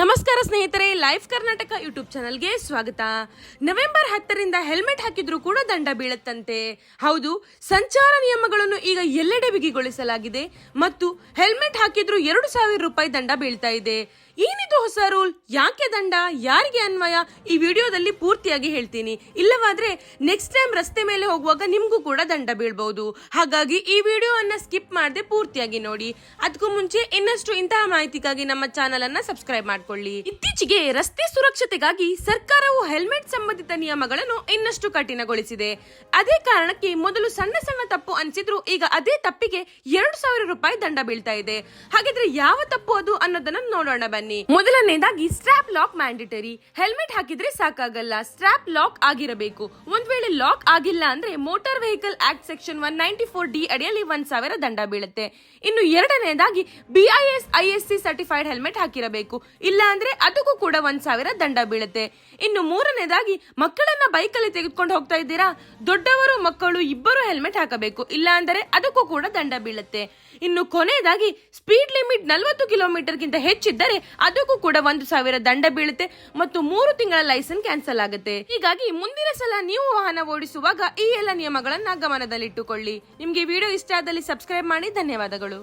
ನಮಸ್ಕಾರ ಸ್ನೇಹಿತರೆ life Karnataka YouTube ಚಾನಲ್ಗೆ ಸ್ವಾಗತ. ನವೆಂಬರ್ ಹತ್ತರಿಂದ ಹೆಲ್ಮೆಟ್ ಹಾಕಿದ್ರೂ ಕೂಡ ದಂಡ ಬೀಳುತ್ತಂತೆ. ಹೌದು, ಸಂಚಾರ ನಿಯಮಗಳನ್ನು ಈಗ ಎಲ್ಲೆಡೆ ಬಿಗಿಗೊಳಿಸಲಾಗಿದೆ ಮತ್ತು ಹೆಲ್ಮೆಟ್ ಹಾಕಿದ್ರೂ ಎರಡು ಸಾವಿರ ರೂಪಾಯಿ ದಂಡ ಬೀಳ್ತಾ ಇದೆ. ಏನಿದು ಹೊಸ ರೂಲ್? ಯಾಕೆ ದಂಡ? ಯಾರಿಗೆ ಅನ್ವಯ? ಈ ವಿಡಿಯೋದಲ್ಲಿ ಪೂರ್ತಿಯಾಗಿ ಹೇಳ್ತೀನಿ. ಇಲ್ಲವಾದ್ರೆ ನೆಕ್ಸ್ಟ್ ಟೈಮ್ ರಸ್ತೆ ಮೇಲೆ ಹೋಗುವಾಗ ನಿಮಗೂ ಕೂಡ ದಂಡ ಬೀಳ್ಬಹುದು. ಹಾಗಾಗಿ ಈ ವಿಡಿಯೋವನ್ನ ಸ್ಕಿಪ್ ಮಾಡದೆ ಪೂರ್ತಿಯಾಗಿ ನೋಡಿ. ಅದಕ್ಕೂ ಮುಂಚೆ ಇನ್ನಷ್ಟು ಇಂತಹ ಮಾಹಿತಿಗಾಗಿ ನಮ್ಮ ಚಾನೆಲ್ ಅನ್ನ ಸಬ್ಸ್ಕ್ರೈಬ್ ಮಾಡ್ಕೊಳ್ಳಿ. ಇತ್ತೀಚೆಗೆ ರಸ್ತೆ ಸುರಕ್ಷತೆಗಾಗಿ ಸರ್ಕಾರವು ಹೆಲ್ಮೆಟ್ ಸಂಬಂಧಿತ ನಿಯಮಗಳನ್ನು ಇನ್ನಷ್ಟು ಕಠಿಣಗೊಳಿಸಿದೆ. ಅದೇ ಕಾರಣಕ್ಕೆ ಮೊದಲು ಸಣ್ಣ ಸಣ್ಣ ತಪ್ಪು ಅನ್ಸಿದ್ರು ಈಗ ಅದೇ ತಪ್ಪಿಗೆ ಎರಡು ಸಾವಿರ ರೂಪಾಯಿ ದಂಡ ಬೀಳ್ತಾ ಇದೆ. ಹಾಗಿದ್ರೆ ಯಾವ ತಪ್ಪು ಅದು ಅನ್ನೋದನ್ನ ನೋಡೋಣ ಬನ್ನಿ. ಮೊದಲನೇದಾಗಿ ಸ್ಟ್ರಾಪ್ ಲಾಕ್ ಮ್ಯಾಂಡೇಟರಿ ಹೆಲ್ಮೆಟ್ ಹಾಕಿದ್ರೆ ಸಾಕಾಗಲ್ಲ. ಸ್ಟ್ರಾಪ್ ಲಾಕ್ ಆಗಿರಬೇಕು. ಒಂದ್ ವೇಳೆ ಲಾಕ್ ಆಗಿಲ್ಲ ಅಂದ್ರೆ motor vehicle act section one ninety four D ಅಡಿಯಲ್ಲಿ ಒಂದ್ ಸಾವಿರ ದಂಡ ಬೀಳುತ್ತೆ. ಇನ್ನು ಎರಡನೇದಾಗಿ ಬಿಐಎಸ್ ಐಎಸ್ಸಿ ಸರ್ಟಿಫೈಡ್ ಹೆಲ್ಮೆಟ್ ಹಾಕಿರಬೇಕು. ಇಲ್ಲ ಅಂದ್ರೆ ಅದಕ್ಕೂ ಕೂಡ ಒಂದ್ ಸಾವಿರ ದಂಡ ಬೀಳುತ್ತೆ. ಇನ್ನು ಮೂರನೇದಾಗಿ ಮಕ್ಕಳನ್ನ ಬೈಕಲ್ಲಿ ತೆಗೆದುಕೊಂಡು ಹೋಗ್ತಾ ಇದ್ದೀರಾ? ದೊಡ್ಡವರು, ಮಕ್ಕಳು ಇಬ್ಬರು ಹೆಲ್ಮೆಟ್ ಹಾಕಬೇಕು. ಇಲ್ಲ ಅಂದರೆ ಅದಕ್ಕೂ ಕೂಡ ದಂಡ ಬೀಳುತ್ತೆ. ಇನ್ನು ಕೊನೆಯದಾಗಿ ಸ್ಪೀಡ್ ಲಿಮಿಟ್ ನಲವತ್ತು ಕಿಲೋಮೀಟರ್ಗಿಂತ ಹೆಚ್ಚಿದ್ದರೆ ಅದಕ್ಕೂ ಕೂಡ ಒಂದು ಸಾವಿರ ದಂಡ ಬೀಳುತ್ತೆ ಮತ್ತು ಮೂರು ತಿಂಗಳ ಲೈಸೆನ್ಸ್ ಕ್ಯಾನ್ಸಲ್ ಆಗುತ್ತೆ. ಹೀಗಾಗಿ ಮುಂದಿನ ಸಲ ನೀವು ವಾಹನ ಓಡಿಸುವಾಗ ಈ ಎಲ್ಲ ನಿಯಮಗಳನ್ನ ಗಮನದಲ್ಲಿಟ್ಟುಕೊಳ್ಳಿ. ನಿಮ್ಗೆ ವಿಡಿಯೋ ಇಷ್ಟ ಆದಲ್ಲಿ ಸಬ್ಸ್ಕ್ರೈಬ್ ಮಾಡಿ. ಧನ್ಯವಾದಗಳು.